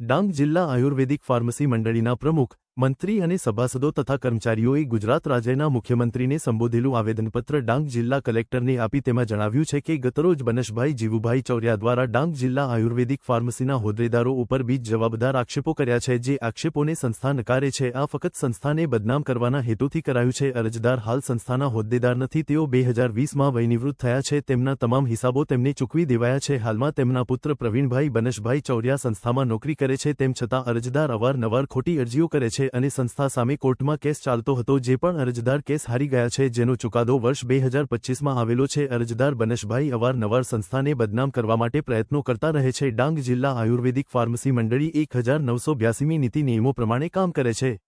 ડાંગ જિલ્લા આયુર્વેદિક ફાર્મસી મંડળીના પ્રમુખ મંત્રી અને સભાસદો તથા કર્મચારીઓએ ગુજરાત રાજ્યના મુખ્યમંત્રીને સંબોધેલું આવેદનપત્ર ડાંગ જિલ્લા કલેક્ટરને આપી તેમાં જણાવ્યું છે કે ગતરોજ બનશભાઈ જીવુભાઈ ચૌર્યા દ્વારા ડાંગ જિલ્લા આયુર્વેદિક ફાર્મસીના હોદ્દેદારો ઉપર બીજ જવાબદાર આક્ષેપો કર્યા છે જે આક્ષેપોને સંસ્થા નકારે છે. આ ફક્ત સંસ્થાને બદનામ કરવાના હેતુથી કરાયું છે. અરજદાર હાલ સંસ્થાના હોદ્દેદાર નથી. તેઓ બે હજાર વીસમાં વયનિવૃત્ત થયા છે. તેમના તમામ હિસાબો તેમને ચૂકવી દેવાયા છે. હાલમાં તેમના પુત્ર પ્રવીણભાઈ બનશભાઈ ચૌર્યા સંસ્થામાં નોકરી કરે છે. તેમ છતાં અરજદાર અવારનવાર ખોટી અરજીઓ કરે છે. અને સંસ્થા સામે કોર્ટમાં કેસ ચાલતો હતો જે પણ અરજદાર કેસ હારી ગયા છે, જેનો ચુકાદો વર્ષ બે હજાર પચીસમાં આવેલો છે. અરજદાર બનશભાઈ અવારનવાર સંસ્થાને બદનામ કરવા માટે પ્રયત્નો કરતા રહે છે. ડાંગ જિલ્લા આયુર્વેદિક ફાર્મસી મંડળી એક હજાર નવસો બ્યાસીમી નીતિ નિયમો પ્રમાણે કામ કરે છે.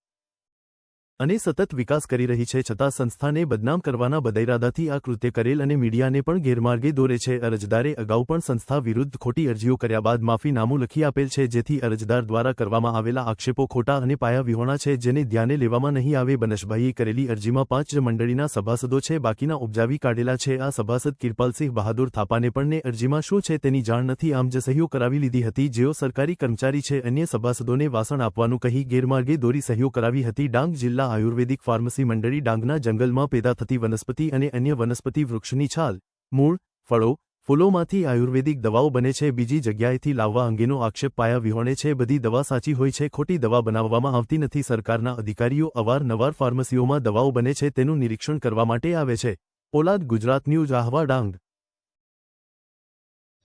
અને સતત વિકાસ કરી રહી છે છતાં સંસ્થાને બદનામ કરવાના બદઈરાદાથી આ કૃત્ય કરેલ અને મીડિયાને પણ ગેરમાર્ગે દોરે છે. અરજદારે અગાઉ પણ સંસ્થા વિરુદ્ધ ખોટી અરજીઓ કર્યા બાદ માફીનામું લખી આપેલ છે, જેથી અરજદાર દ્વારા કરવામાં આવેલા આક્ષેપો ખોટા અને પાયા વિહોણા છે, જેને ધ્યાને લેવામાં નહીં આવે. બનશભાઈએ કરેલી અરજીમાં પાંચ મંડળીના સભાસદો છે, બાકીના ઉપજાવી કાઢેલા છે. આ સભાસદ કિરપાલસિંહ બહાદુર થાપાને પણ ને અરજીમાં શું છે તેની જાણ નથી. આમ જ સહીઓ કરાવી લીધી હતી જેઓ સરકારી કર્મચારી છે, અન્ય સભાસદોને વાસણ આપવાનું કહી ગેરમાર્ગે દોરી સહીઓ કરાવી હતી. ડાંગ જિલ્લા આયુર્વેદિક ફાર્મસી મંડળી ડાંગના જંગલમાં પેદા થતી વનસ્પતિ અને અન્ય વનસ્પતિ વૃક્ષની છાલ મૂળ ફળો ફૂલોમાંથી આયુર્વેદિક દવાઓ બને છે બીજી જગ્યાએથી લાવવા અંગેનો આક્ષેપ પાયા વિહોણે છે બધી દવા સાચી હોય છે ખોટી દવા બનાવવામાં આવતી નથી સરકારના અધિકારીઓ અવારનવાર ફાર્મસીઓમાં દવાઓ બને છે તેનું નિરીક્ષણ કરવા માટે આવે છે. પોલાદ ગુજરાત ન્યૂઝ આહવા ડાંગ.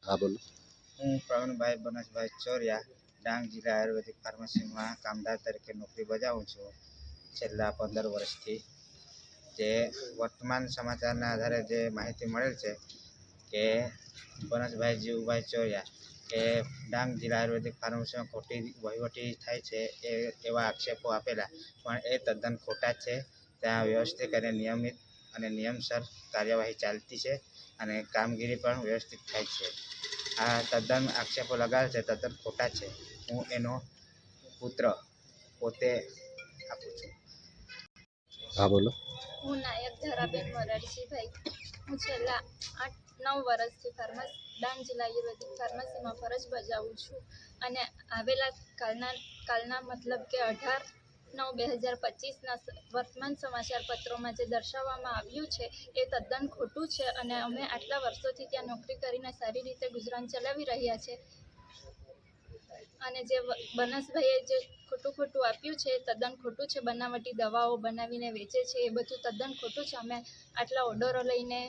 હા બોલો. હું પ્રવીણભાઈ બનસભાઈ ચોરિયા ડાંગ જિલ્લા આયુર્વેદિક ફાર્મસીમાં કામદાર તરીકે નોકરી બજાવું છું. છેલ્લા પંદર વર્ષથી જે વર્તમાન સમાચારના આધારે જે માહિતી મળેલ છે કે બનસભાઈ જીવુભાઈ ચોરિયા કે ડાંગ જિલ્લા આયુર્વેદિક ફાર્મસીમાં ખોટી વહીવટી થાય છે એ એવા આક્ષેપો આપેલા, પણ એ તદ્દન ખોટા છે. ત્યાં વ્યવસ્થિત અને નિયમિત અને નિયમસર કાર્યવાહી ચાલતી છે અને કામગીરી પણ વ્યવસ્થિત થાય છે. આ તદ્દન આક્ષેપો લગાવે છે, તદ્દન ખોટા છે. હું એનો પુત્ર પોતે આપું છું. હા, બોલો. હું નાયક ધારાબેન મોરારજીભાઈ હું છેલ્લા આઠ, નવ વર્ષથી ફાર્મસ ડાંગ જિલ્લા આયુર્વેદિક ફાર્મસીમાં ફરજ બજાવું છું. અને આવેલા કાલના કાલના મતલબ કે અઢાર, નવ બે હજાર પચીસના વર્તમાન સમાચાર પત્રોમાં જે દર્શાવવામાં આવ્યું છે, એ તદ્દન ખોટું છે અને અમે આટલા વર્ષોથી ત્યાં નોકરી કરીને સારી રીતે ગુજરાન ચલાવી રહ્યા છે. અને જે બનાસભાઈએ જે ખોટું ખોટું આપ્યું છે તદ્દન ખોટું છે બનાવટી દવાઓ બનાવીને વેચે છે એ બધું તદ્દન ખોટું છે. અમે આટલા ઓર્ડરો લઈને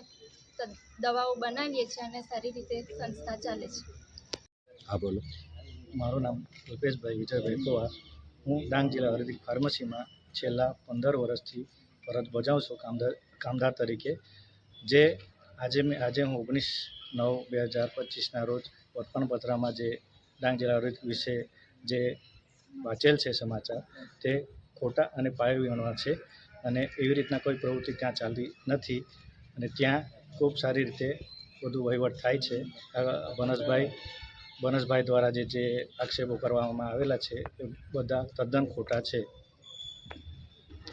દવાઓ બનાવીએ છીએ અને સારી રીતે સંસ્થા ચાલે છે. હા બોલો. મારું નામ રૂપેશભાઈ વિજયભાઈ પવાર હું ડાંગ જિલ્લા હરિદિક ફાર્મસીમાં છેલ્લા પંદર વર્ષથી ફરજ બજાવું છું કામદાર કામદાર તરીકે જે આજે મેં આજે હું ઓગણીસ નવ બે હજાર પચીસના રોજ વર્તમાનપત્રમાં જે ડાંગ જિલ્લા વિશે જે વાંચેલ છે સમાચાર, તે ખોટા અને પાયો વિહોણા છે અને એવી રીતના કોઈ પ્રવૃત્તિ ત્યાં ચાલતી નથી અને ત્યાં ખૂબ સારી રીતે બધું વહીવટ થાય છે. બનસભાઈ બનસભાઈ દ્વારા જે જે આક્ષેપો કરવામાં આવેલા છે, એ બધા તદ્દન ખોટા છે.